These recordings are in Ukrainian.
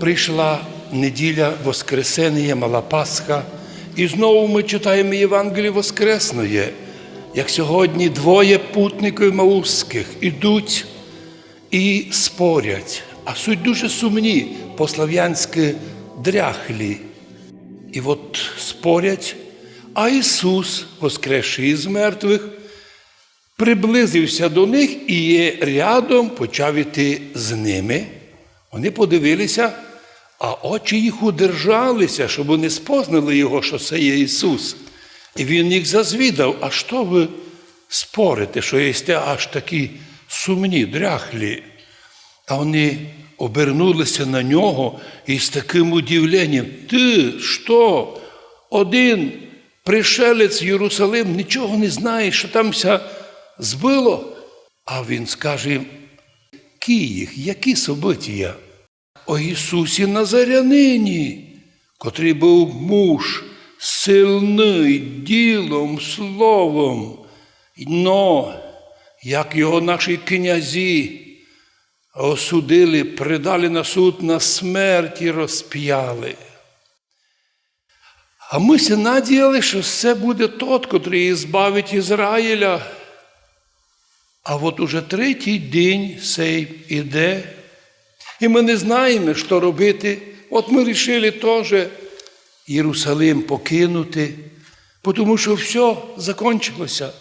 Прийшла неділя Воскресення, Мала Пасха, і знову ми читаємо Євангеліє Воскресної, як сьогодні двоє путників маузьких ідуть і спорять, а суть дуже сумні, по-слав'янськи дряхлі. І от спорять, а Ісус, воскресший із мертвих, приблизився до них і рядом почав іти з ними. Вони подивилися, а очі їх удержалися, щоб вони спознали його, що це є Ісус. І Він їх зазвідав, а що ви спорите, що єсте аж такі сумні, дряхлі? А вони обернулися на нього і з таким удивленням, ти що? Один пришелець Єрусалим нічого не знає, що там ся збило. А він скаже їм, їх, які события? О Ісусі Назарянині, котрий був муж, сильний ділом, словом, но як його наші князі осудили, придали на суд на смерть і розп'яли. А ми се надіяли, що це буде тот, котрий збавить Ізраїля. А от уже третій день цей іде, і ми не знаємо, що робити. От ми вирішили теж Єрусалим покинути, тому що все закінчилося.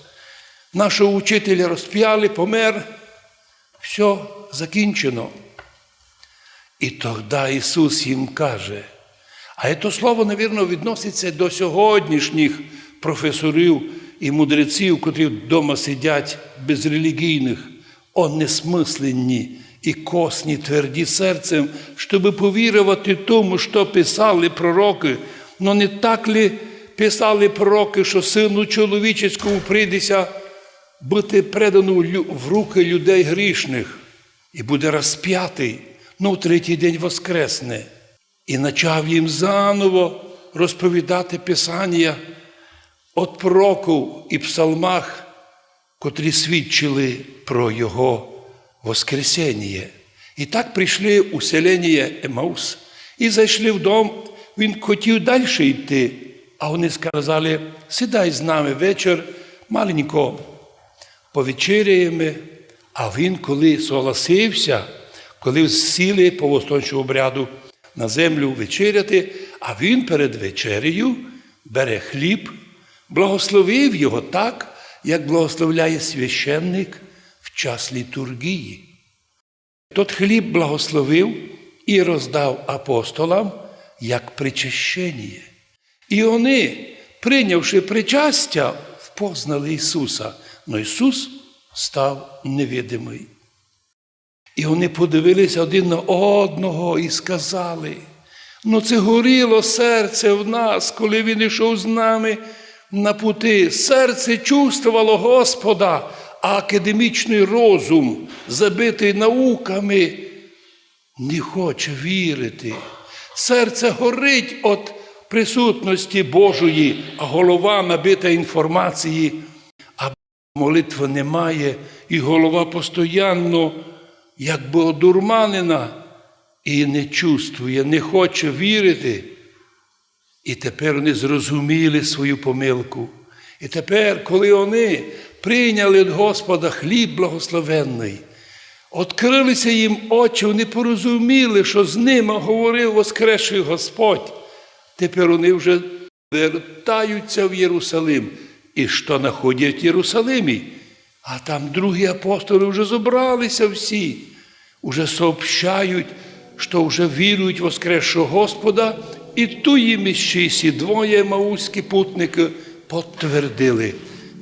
Нашого учителя розп'яли, помер, все закінчено. І тоді Ісус їм каже, а це слово, навірно, відноситься до сьогоднішніх професорів і мудреців, котрі вдома сидять безрелігійних, он несмисленні і косні, тверді серцем, щоб повірувати тому, що писали пророки. Но не так ли писали пророки, що сину чоловічеському прийдеться бути предану лю- в руки людей грішних і буде розп'ятий, ну в третій день воскресне. І почав їм заново розповідати Писання от пророків і псалмах, котрі свідчили про Його Воскресіння. І так прийшли у селення Емаус і зайшли в дом. Він хотів далі йти, а вони сказали, сідай з нами вечір, маленько повечеряємо. А він, коли согласився, коли сіли по восточному обряду на землю вечеряти, а він перед вечерею бере хліб, благословив його так, як благословляє священник час літургії. Тот хліб благословив і роздав апостолам як причащення. І вони, прийнявши причастя, впознали Ісуса, но Ісус став невидимий. І вони подивилися один на одного і сказали: ну це горіло серце в нас, коли він йшов з нами на пути. Серце чувствувало Господа, а академічний розум, забитий науками, не хоче вірити. Серце горить від присутності Божої, а голова набита інформації, а молитви немає, і голова постійно якби одурманена і не чувствує, не хоче вірити. І тепер вони зрозуміли свою помилку. І тепер, коли вони прийняли від Господа хліб благословенний, відкрилися їм очі, вони порозуміли, що з ними говорив Воскресший Господь. Тепер вони вже вертаються в Єрусалим. І що знаходять в Єрусалимі? А там другі апостоли вже зібралися всі, уже сообщають, що вже вірують в Воскресшого Господа, і ту їм іще двоє маузькі путники підтвердили,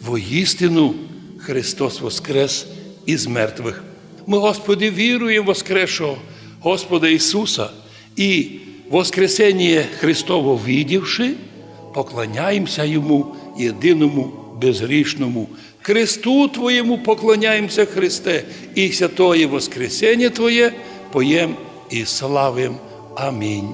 воістину Христос Воскрес із мертвих. Ми, Господи, віруємо в Воскресшого Господа Ісуса і Воскресення Христово видівши, поклоняємося Йому єдиному безгрішному. Христу Твоєму поклоняємося, Христе, і святоє Воскресення Твоє поєм і славим. Амінь.